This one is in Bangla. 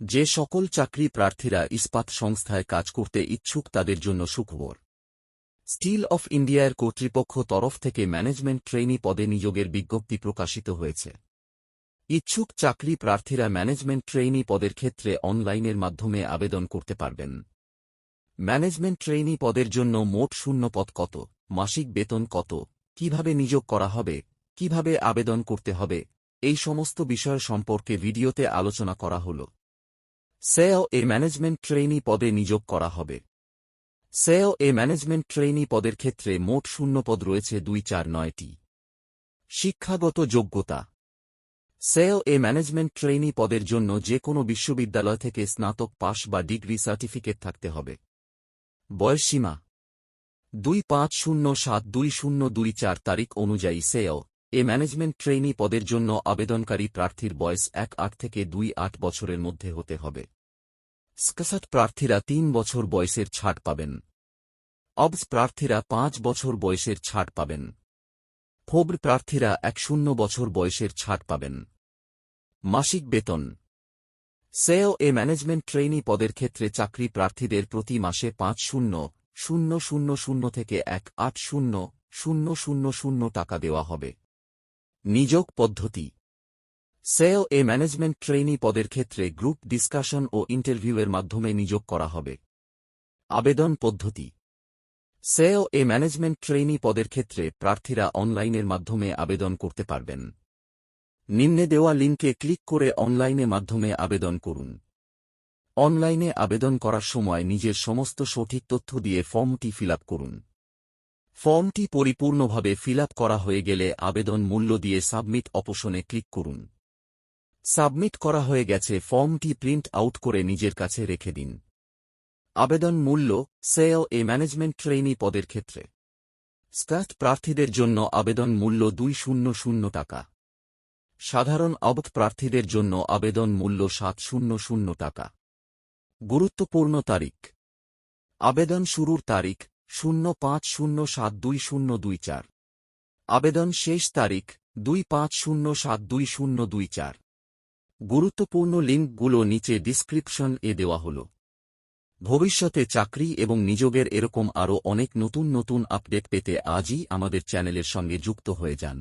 যে সকল চাকরি প্রার্থীরা ইস্পাত সংস্থায় কাজ করতে ইচ্ছুক তাদের জন্য সুখবর। স্টিল অফ ইন্ডিয়ার কর্তৃপক্ষ তরফ থেকে ম্যানেজমেন্ট ট্রেনি পদে নিয়োগের বিজ্ঞপ্তি প্রকাশিত হয়েছে। ইচ্ছুক চাকরি প্রার্থীরা ম্যানেজমেন্ট ট্রেইনি পদের ক্ষেত্রে অনলাইনের মাধ্যমে আবেদন করতে পারবেন। ম্যানেজমেন্ট ট্রেইনি পদের জন্য মোট শূন্য পদ কত? মাসিক বেতন কত? কীভাবে নিয়োগ করা হবে? কীভাবে আবেদন করতে হবে? এই সমস্ত বিষয় সম্পর্কে ভিডিওতে আলোচনা করা হল। সেও এ ম্যানেজমেন্ট ট্রেইনি পদে নিয়োগ করা হবে। সেও এ ম্যানেজমেন্ট ট্রেইনি পদের ক্ষেত্রে মোট শূন্য পদ রয়েছে দুই চার নয়টি শিক্ষাগত যোগ্যতা। সেও এ ম্যানেজমেন্ট ট্রেইনি পদের জন্য যে কোনো বিশ্ববিদ্যালয় থেকে স্নাতক, পাশ বা ডিগ্রি সার্টিফিকেট থাকতে হবে। বয়সসীমা দুই পাঁচ শূন্য সাত দুই শূন্য দুই চার তারিখ অনুযায়ী সেও এ ম্যানেজমেন্ট ট্রেইনি পদের জন্য আবেদনকারী প্রার্থীর বয়স এক আট থেকে দুই আট বছরের মধ্যে হতে হবে। স্কাসাট প্রার্থীরা তিন বছর বয়সের ছাড় পাবেন। অবস প্রার্থীরা পাঁচ বছর বয়সের ছাড় পাবেন। ফোব্র প্রার্থীরা এক শূন্য বছর বয়সের ছাড় পাবেন। মাসিক বেতন। সেও এ ম্যানেজমেন্ট ট্রেইনি পদের ক্ষেত্রে চাকরি প্রার্থীদের প্রতি মাসে পাঁচ শূন্য শূন্য শূন্য শূন্য থেকে এক আট শূন্য শূন্য শূন্য শূন্য টাকা দেওয়া হবে। নিযোগ পদ্ধতি। সেও এ ম্যানেজমেন্ট ট্রেইনি পদের ক্ষেত্রে গ্রুপ ডিসকাশন ও ইন্টারভিউয়ের মাধ্যমে নিয়োগ করা হবে। আবেদন পদ্ধতি। সেও এ ম্যানেজমেন্ট ট্রেইনি পদের ক্ষেত্রে প্রার্থীরা অনলাইনের মাধ্যমে আবেদন করতে পারবেন। নিম্নে দেওয়া লিঙ্কে ক্লিক করে অনলাইনে মাধ্যমে আবেদন করুন। অনলাইনে আবেদন করার সময় নিজের সমস্ত সঠিক তথ্য দিয়ে ফর্মটি ফিল করুন। ফর্মটি পরিপূর্ণভাবে ফিল করা হয়ে গেলে আবেদন মূল্য দিয়ে সাবমিট অপশনে ক্লিক করুন। সাবমিট করা হয়ে গেছে, ফর্মটি প্রিন্ট আউট করে নিজের কাছে রেখে দিন। আবেদন মূল্য সেও এ ম্যানেজমেন্ট ট্রেইনি পদের ক্ষেত্রে। স্টাফ প্রার্থীদের জন্য আবেদন মূল্য দুই শূন্য শূন্য টাকা। সাধারণ অবধ প্রার্থীদের জন্য আবেদন মূল্য সাত শূন্য শূন্য টাকা। গুরুত্বপূর্ণ তারিখ। আবেদন শুরুর তারিখ শূন্য পাঁচ শূন্য সাত দুই শূন্য দুই চার। আবেদন শেষ তারিখ দুই পাঁচ শূন্য সাত দুই শূন্য দুই চার। গুরুত্বপূর্ণ লিঙ্কগুলো নিচে ডিসক্রিপশন এ দেওয়া হল। ভবিষ্যতে চাকরি এবং নিযোগের এরকম আরও অনেক নতুন নতুন আপডেট পেতে আজই আমাদের চ্যানেলের সঙ্গে যুক্ত হয়ে যান।